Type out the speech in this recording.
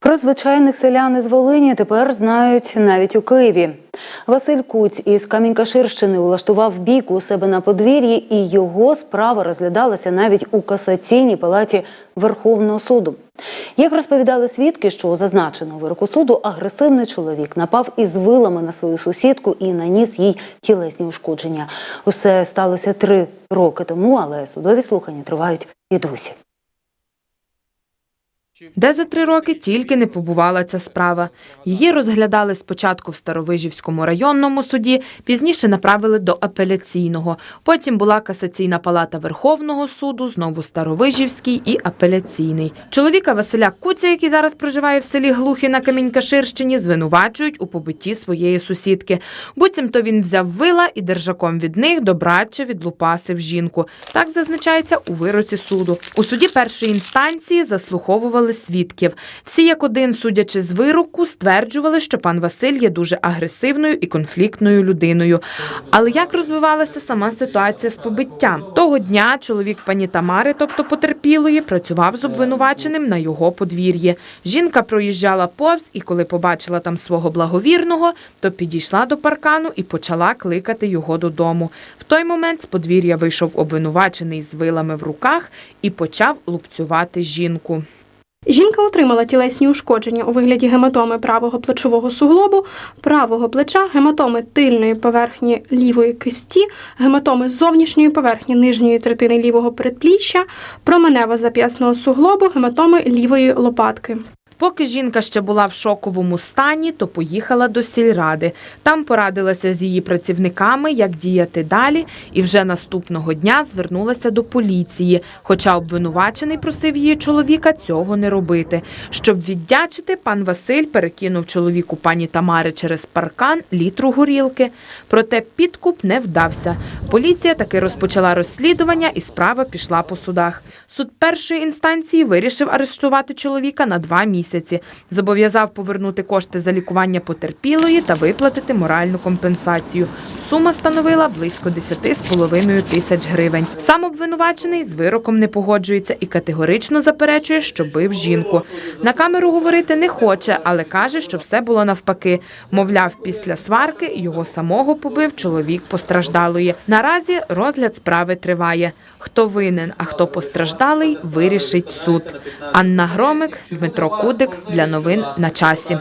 Про звичайних селян із Волині тепер знають навіть у Києві. Василь Куць із Камінькаширщини улаштував бік у себе на подвір'ї, і його справа розглядалася навіть у касаційній палаті Верховного суду. Як розповідали свідки, що у зазначеного вироку суду агресивний чоловік напав із вилами на свою сусідку і наніс їй тілесні ушкодження. Усе сталося три роки тому, але судові слухання тривають і досі. Де за три роки тільки не побувала ця справа. Її розглядали спочатку в Старовижівському районному суді, пізніше направили до апеляційного. Потім була касаційна палата Верховного суду, знову Старовижівський і апеляційний. Чоловіка Василя Куця, який зараз проживає в селі Глухі на Камінькаширщині, звинувачують у побитті своєї сусідки. Буцімто він взяв вила і держаком від них добраче відлупасив жінку. Так зазначається у вироці суду. У суді першої інстанції заслуховували свідків. Всі як один, судячи з вироку, стверджували, що пан Василь є дуже агресивною і конфліктною людиною. Але як розвивалася сама ситуація з побиттям? Того дня чоловік пані Тамари, тобто потерпілої, працював з обвинуваченим на його подвір'ї. Жінка проїжджала повз, і коли побачила там свого благовірного, то підійшла до паркану і почала кликати його додому. В той момент з подвір'я вийшов обвинувачений з вилами в руках і почав лупцювати жінку. Жінка отримала тілесні ушкодження у вигляді гематоми правого плечового суглобу, правого плеча, гематоми тильної поверхні лівої кисті, гематоми зовнішньої поверхні нижньої третини лівого передпліччя, променева зап'ясного суглобу, гематоми лівої лопатки. Поки жінка ще була в шоковому стані, то поїхала до сільради. Там порадилася з її працівниками, як діяти далі, і вже наступного дня звернулася до поліції. Хоча обвинувачений просив її чоловіка цього не робити. Щоб віддячити, пан Василь перекинув чоловіку пані Тамари через паркан літру горілки. Проте підкуп не вдався. Поліція таки розпочала розслідування, і справа пішла по судах. Суд першої інстанції вирішив арештувати чоловіка на два місяці, зобов'язав повернути кошти за лікування потерпілої та виплатити моральну компенсацію. Сума становила близько 10,5 тисяч гривень. Сам обвинувачений з вироком не погоджується і категорично заперечує, що бив жінку. На камеру говорити не хоче, але каже, що все було навпаки. Мовляв, після сварки його самого побив чоловік постраждалої. Наразі розгляд справи триває. Хто винен, а хто постраждалий, вирішить суд. Анна Громик, Дмитро Кудик для новин на часі.